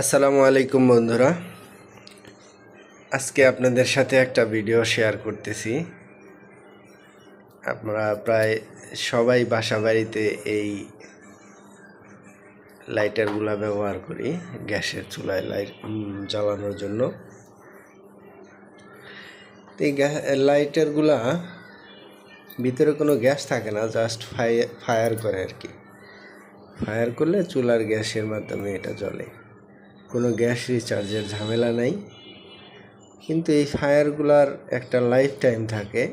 আসসালামু আলাইকুম বন্ধুরা। আজকে আপনাদের সাথে একটা ভিডিও শেয়ার করতেছি। আমরা প্রায় সবাই বাসা বাড়িতে এই লাইটারগুলো ব্যবহার করি, গ্যাসের চুলায় লাইট জ্বালানোর জন্য। তো এই লাইটারগুলা ভিতরে কোনো গ্যাস থাকে না জাস্ট ফায়ার করে আর কি। ফায়ার করলে চুলার গ্যাসের মাধ্যমে এটা জ্বলে। কোনো গ্যাস রিচার্জের ঝামেলা নাই। কিন্তু এই ফায়ারগুলার একটা লাইফ টাইম থাকে।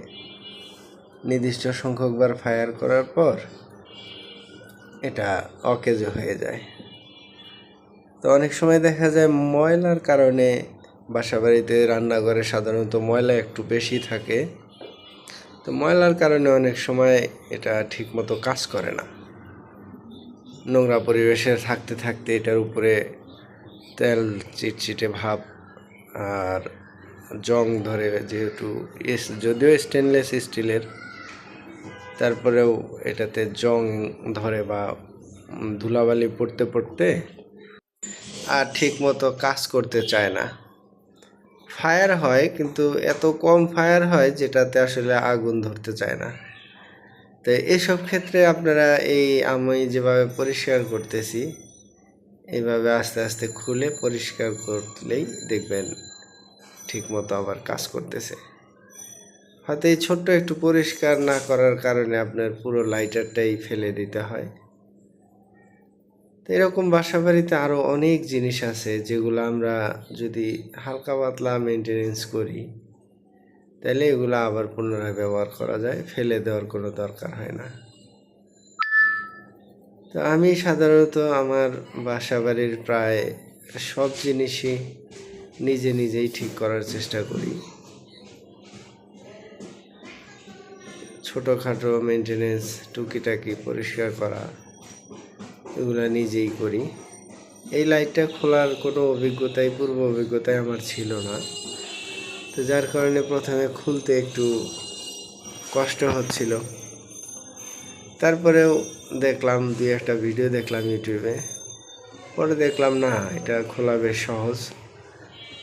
নির্দিষ্ট সংখ্যকবার ফায়ার করার পর এটা অকেজ হয়ে যায়। তো অনেক সময় দেখা যায় ময়লার কারণে বাসাবাড়িতে, রান্নাঘরে সাধারণত ময়লা একটু বেশি থাকে। তো ময়লার কারণে অনেক সময় এটা ঠিকমতো কাজ করে না। নোংরা পরিবেশে থাকতে থাকতে এটার উপরে তেল চিটচিটে ভাব আর জং ধরে যেহেতু যদিও স্টেনলেস স্টিলের তারপরেও এটাতে জং ধরে বা ধুলাবালি পড়তে পড়তে আর ঠিক মতো কাজ করতে চায় না। ফায়ার হয় কিন্তু এত কম ফায়ার হয় যেটাতে আসলে আগুন ধরতে চায় না। তো এসব ক্ষেত্রে আপনারা এই আমি যেভাবে পরিষ্কার করতেছি এইভাবে আস্তে আস্তে খুলে পরিষ্কার করলেই দেখবেন ঠিকমতো আবার কাজ করতেছে। হয়তো এই ছোট্ট একটু পরিষ্কার না করার কারণে আপনার পুরো লাইটারটাই ফেলে দিতে হয়। তো এরকম বাসা বাড়িতে আরও অনেক জিনিস আছে যেগুলো আমরা যদি হালকা পাতলা মেনটেনেন্স করি, তাহলে এগুলো আবার পুনরায় ব্যবহার করা যায়, ফেলে দেওয়ার কোনো দরকার হয় না। তো আমি সাধারণত আমার বাসা বাড়ির প্রায় সব জিনিসই নিজে নিজেই ঠিক করার চেষ্টা করি। ছোটোখাটো মেনটেনেন্স টুকিটাকি পরিষ্কার করা, এগুলো নিজেই করি। এই লাইটটা খোলার কোনো অভিজ্ঞতাই, পূর্ব অভিজ্ঞতাই আমার ছিল না। তো যার কারণে প্রথমে খুলতে একটু কষ্ট হচ্ছিল। তারপরেও দেখলাম দুই একটা ভিডিও দেখলাম ইউটিউবে। পরে দেখলাম, না, এটা খোলা বেশ সহজ।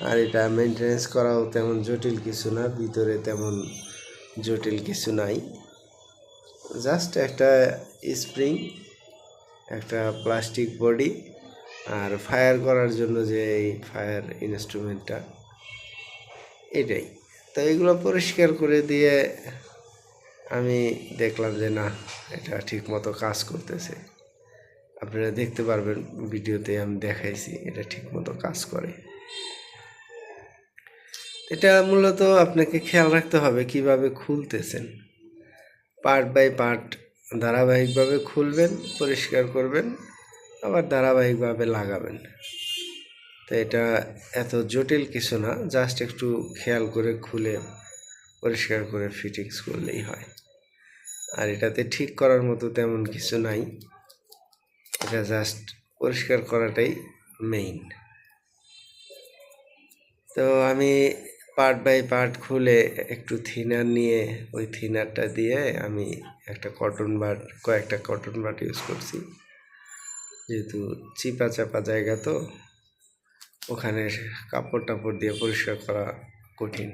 আর এটা মেনটেনেন্স করাও তেমন জটিল কিছু না, ভিতরে তেমন জটিল কিছু নাই। জাস্ট একটা স্প্রিং একটা প্লাস্টিক বডি আর ফায়ার করার জন্য যে এই ফায়ার ইনস্ট্রুমেন্টটা এটাই। তো এগুলো পরিষ্কার করে দিয়ে আমি দেখলাম যে না, এটা ঠিক মতো কাজ করতেছে। আপনারা দেখতে পারবেন ভিডিওতে আমি দেখাইছি এটা ঠিক মতো কাজ করে। এটা মূলত আপনাকে খেয়াল রাখতে হবে কীভাবে খুলতেছেন। পার্ট বাই পার্ট ধারাবাহিকভাবে খুলবেন, পরিষ্কার করবেন, আবার ধারাবাহিকভাবে লাগাবেন। তো এটা এত জটিল কিছু না, জাস্ট একটু খেয়াল করে খুলে পরিষ্কার করে ফিটিংস করলেই হয়। আর এটাতে ঠিক করার মতো তেমন কিছু নাই। এটা জাস্ট পরিষ্কার করাটাই মেইন তো আমি পার্ট বাই পার্ট খুলে একটু থিনার নিয়ে, ওই থিনারটা দিয়ে আমি একটা কটন বাট কয়েকটা কটন বাট ইউজ করছি। যেহেতু চিপা চাপা জায়গা তো ওখানে কাপড় টাপড় দিয়ে পরিষ্কার করা কঠিন।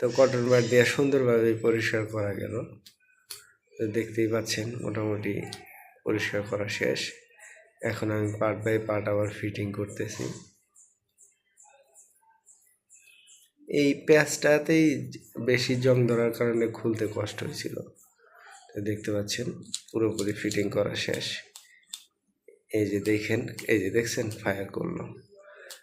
তো কটন বাট দিয়ে সুন্দরভাবে পরিষ্কার করা গেল। তো দেখতেই পাচ্ছেন, মোটামুটি পরিষ্কার করা শেষ। এখন আমি পার্ট বাই পার্ট আবার ফিটিং করতেছি। এই প্যাচটাতেই বেশি জং ধরার কারণে খুলতে কষ্ট হয়েছিল। তো দেখতে পাচ্ছেন, পুরোপুরি ফিটিং করা শেষ। এই যে দেখেন, এই যে দেখছেন ফায়ার করল।